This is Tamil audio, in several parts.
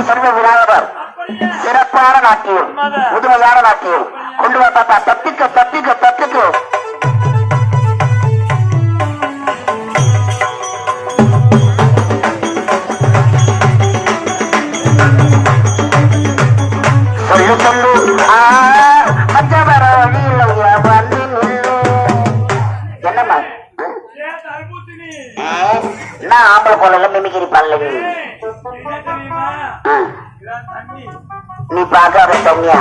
செல்வ விநாயகர் சிறப்பான நாட்டியம் முதுமையான நாட்டியம். கொண்டு வா பாப்பா தப்பிக்க தப்பிக்க தப்பிக்க நீ பார்க்காத தண்ணியா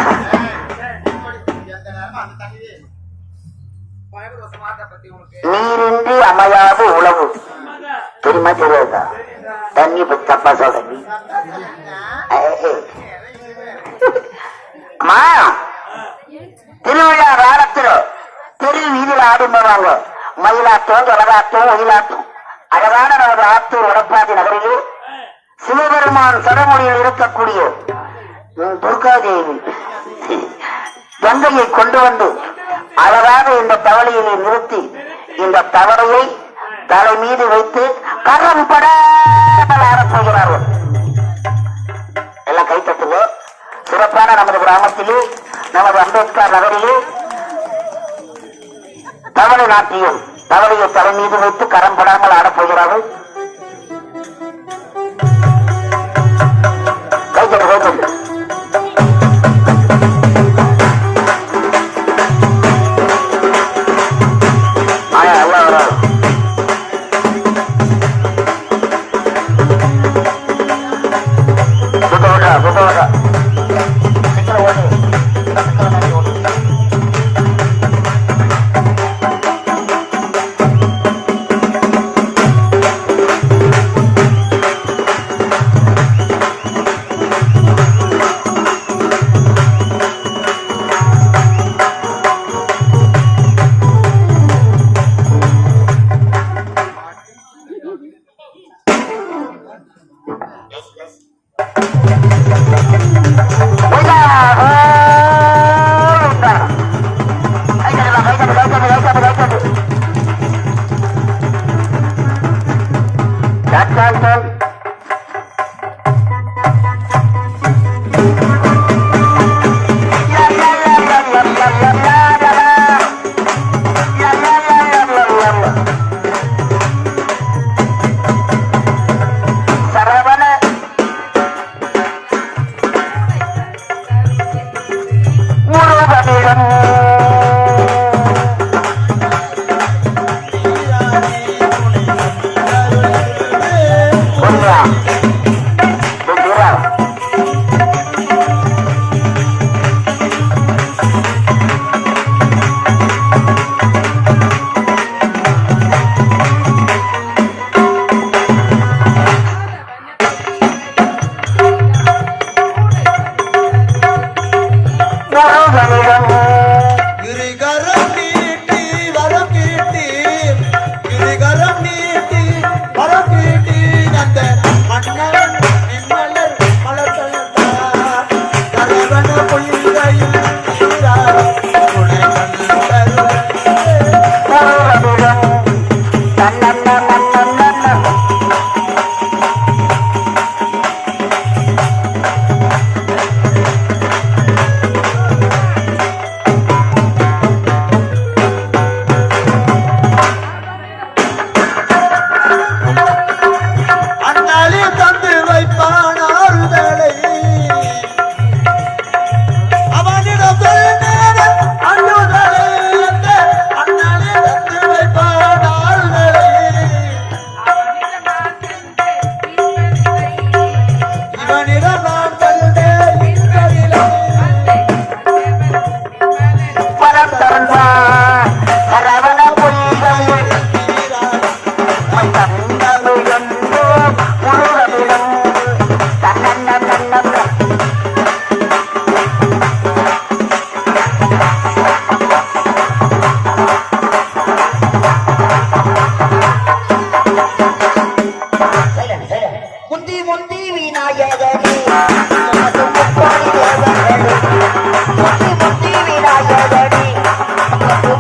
நீரின்றி அமையாது உழவு உண்மைதான். தெரியுமா தெரியாதா தண்ணி தப்பா சொல்ற அம்மா திருவிழா காலத்தில் தெரு வீதியில் ஆடும் போவாங்க மயிலாட்டம் ஜலகாட்டம் ஒயிலாட்டம் அழகான நமது ஆத்தூர் உடப்பாதி நகரில் சிவபெருமான் சடமொழியில் இருக்கக்கூடிய துர்காதேவி. கங்கையை கொண்டு வந்து அழகாக இந்த தவளையிலே நிறுத்தி இந்த தவளையை தலை மீது வைத்து கரம் படாமல் ஆடப் போகிறார்கள் எல்லாம் கைத்தட்டுங்க. சிறப்பான நமது கிராமத்திலே நமது அம்பேத்கர் நகரிலே தவளை நாட்டியம் தவளையை தலை மீது வைத்து கரம் படாமல் ஆடப்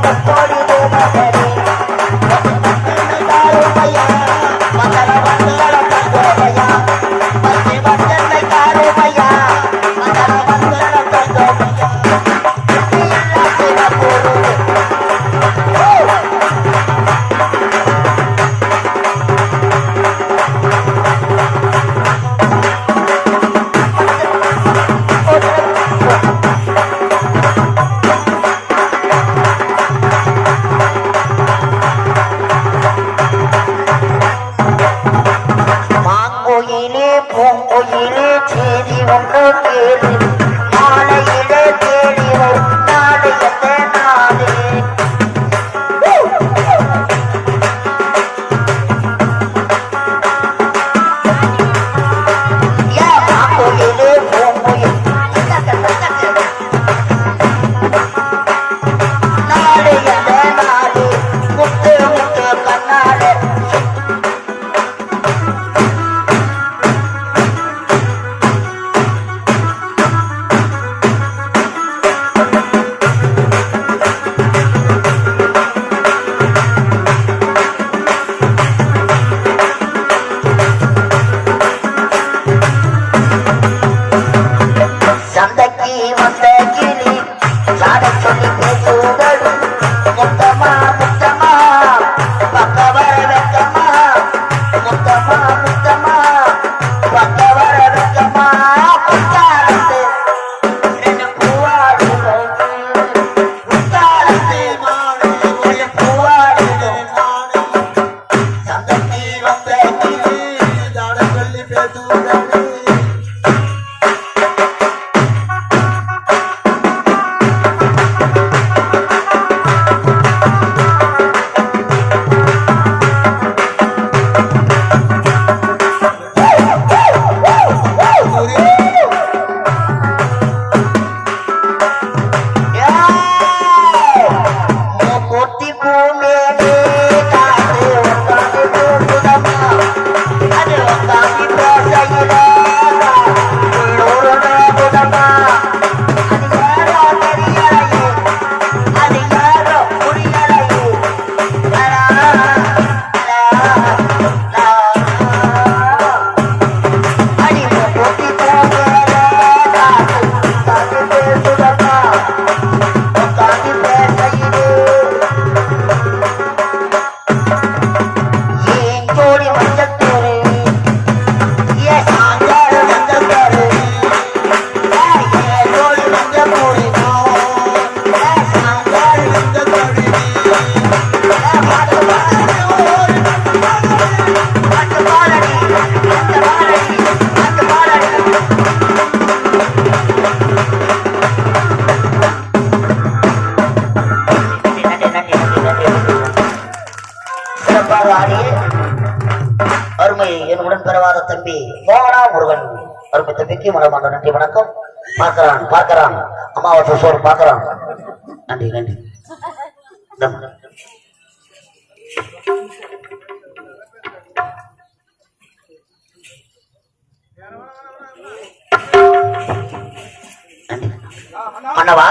தப்பாடி உடன் பெறவாத தம்பி மோகனா முருகன். அருமை தம்பிக்கு மனமாண்ட நன்றி வணக்கம். பார்க்கிறான் பார்க்கிறான். அமாவாசை சோறு பார்க்கிறான். நன்றி நன்றி. இந்தாம்மா. நன்றி. மன்னவா